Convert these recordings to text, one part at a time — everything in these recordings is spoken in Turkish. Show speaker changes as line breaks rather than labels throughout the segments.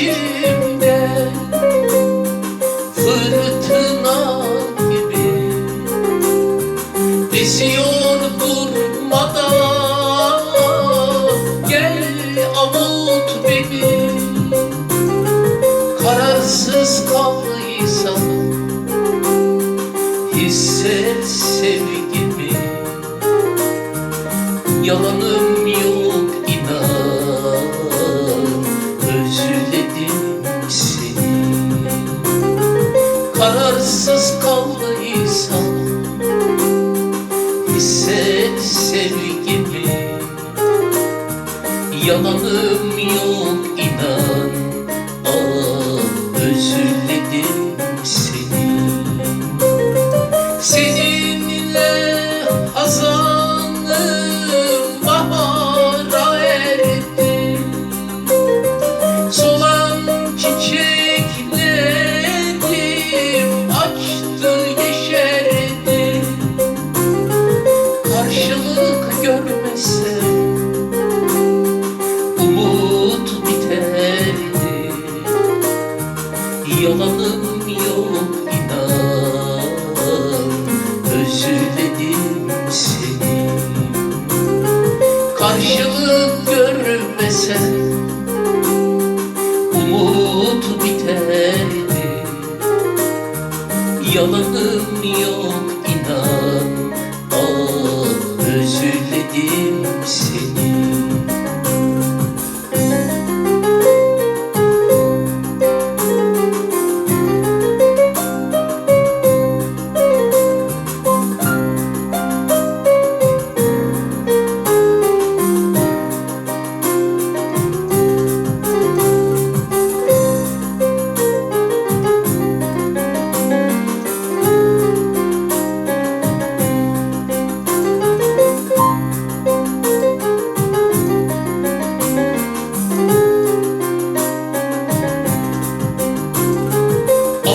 içimde fırtına gibi esiyor durmadan gel avut beni kararsız kaldıysam hisset sevgimi. Yalanım Sevgimi. Yalanım yok Yalanım yok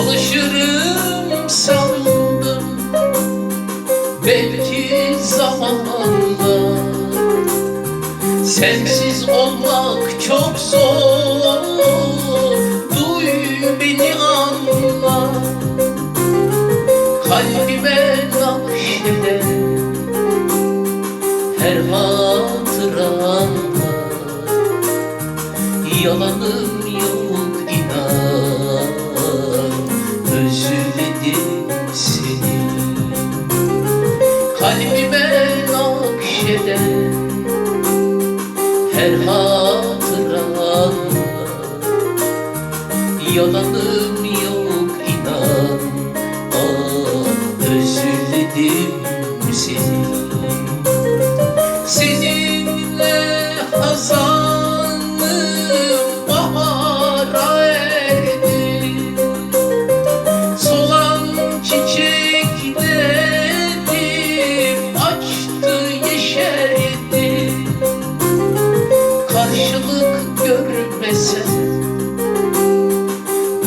Alışırım sandım. Belki zamanla Sensiz olmak çok zor. Duy beni anla. Kalbime nakşeden Her hatıranla. Yalanım Her hatıranla Yalanım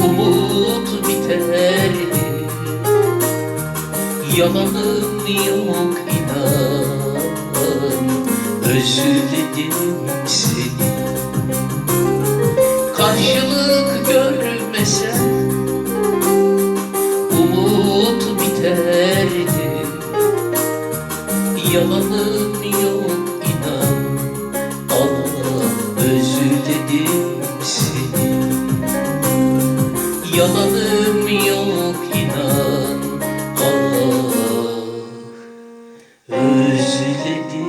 umut biterdi Yalanım yok inan. Özledim seni. Karşılık görmesen Umut biterdi. Yalanım yazanım yok inan. Ah Özledim.